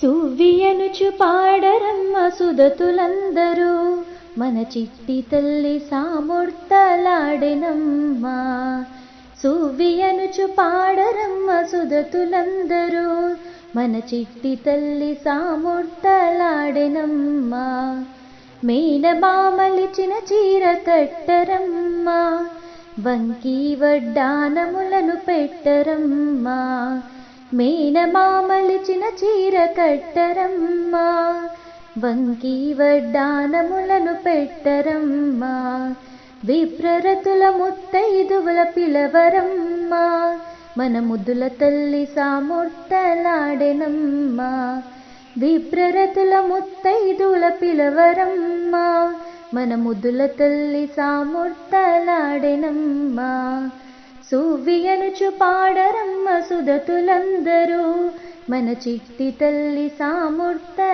సువ్వియనుచు పాడరమ్మ సుదతులందరూ మన చిట్టి తల్లి సామూర్తలాడెనమ్మా. సువ్వియనుచు పాడరమ్మ సుదతులందరూ మన చిట్టి తల్లి సామూర్తలాడెనమ్మా. మేనమామలిచిన చీర కట్టరమ్మ. వంకీ వడ్డానములను పెట్టరమ్మా. మేనమామలిచిన చీర కట్టరమ్మా వంకీ వడ్డానములను పెట్టరమ్మా విప్రరతుల ముత్తైదువుల పిలవరమ్మా మన ముద్దుల తల్లి సామూర్తలాడెనమ్మా విప్రరతుల ముత్తైదుల పిలవరమ్మా మన ముద్దుల తల్లి సామూర్తలాడెనమ్మా సువ్వియనుచు పాడరమ్మ సుదతులందరూ మన చిట్టి తల్లి సామూర్తలాడెనమ్మా.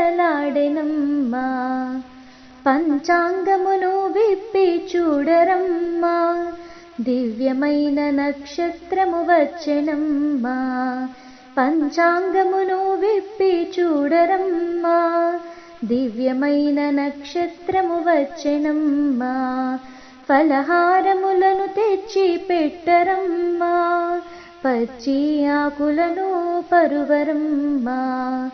పంచాంగమును విప్పి చూడరమ్మా. దివ్యమైన నక్షత్రము వచ్చెనమ్మా. పంచాంగమును విప్పి చూడరమ్మా. దివ్యమైన నక్షత్రము వచ్చెనమ్మా. ఫలహారములను తెచ్చి పెట్టరమ్మా. పచ్చి ఆకులను పరువరమ్మా.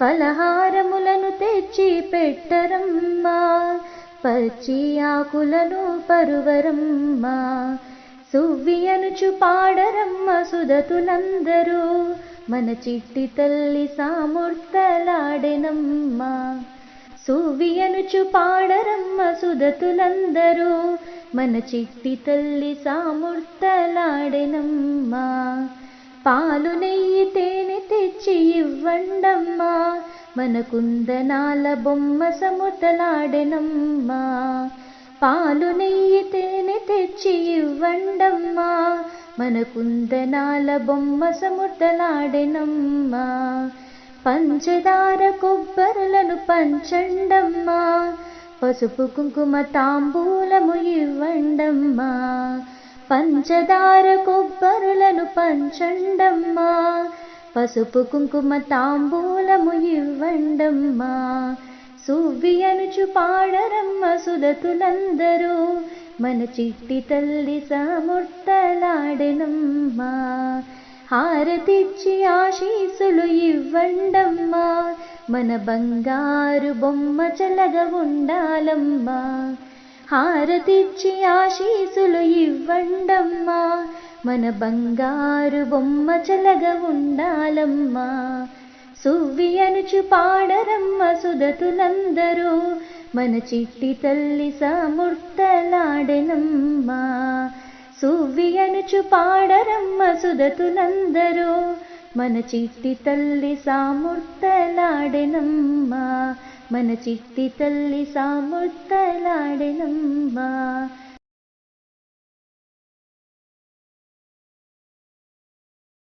ఫలహారములను తెచ్చి పెట్టరమ్మా. పచ్చి ఆకులను పరువరమ్మా. సువ్వియనుచు పాడరమ్మ సుదతులందరూ మన చిట్టి తల్లి సామూర్తలాడెనమ్మా. సువ్వియనుచు పాడరమ్మ సుదతులందరూ మన చిట్టి తల్లి సామూర్తలాడెనమ్మా. పాలు నెయ్యి తేనె తెచ్చి ఇవ్వండమ్మా. మన కుందనాల బొమ్మ సముతలాడెనమ్మా. పాలు నెయ్యి తేనె తెచ్చి ఇవ్వండమ్మా. మన కుందనాల బొమ్మ సముతలాడెనమ్మా. పంచదార కొబ్బరులను పంచండమ్మా. పసుపు కుంకుమ తాంబూలము ఇవ్వండమ్మా. పంచదార కొబ్బరులను పంచండమ్మా. పసుపు కుంకుమ తాంబూలము ఇవ్వండమ్మా. సువ్వియనుచు పాడరమ్మ సుదతులందరూ. మన చిట్టి తల్లి సామూర్తలాడెనమ్మా. హారతిచ్చి ఆశీసులు ఇవ్వండమ్మా. మన బంగారు బొమ్మ చల్లగా ఉండాలమ్మా. హారతిచ్చి ఆశీసులు ఇవ్వండమ్మా. మన బంగారు బొమ్మ చల్లగా ఉండాలమ్మా. సువ్వియనుచు పాడరమ్మ సుదతులందరూ మన చిట్టి తల్లి సామూర్తలాడెనమ్మా. సువ్వియనుచు పాడరమ్మ సుదతులందరూ మన చిట్టి తల్లి సామూర్తలాడెనమ్మా. మన చిట్టి తల్లి సామూర్తలాడెనమ్మా.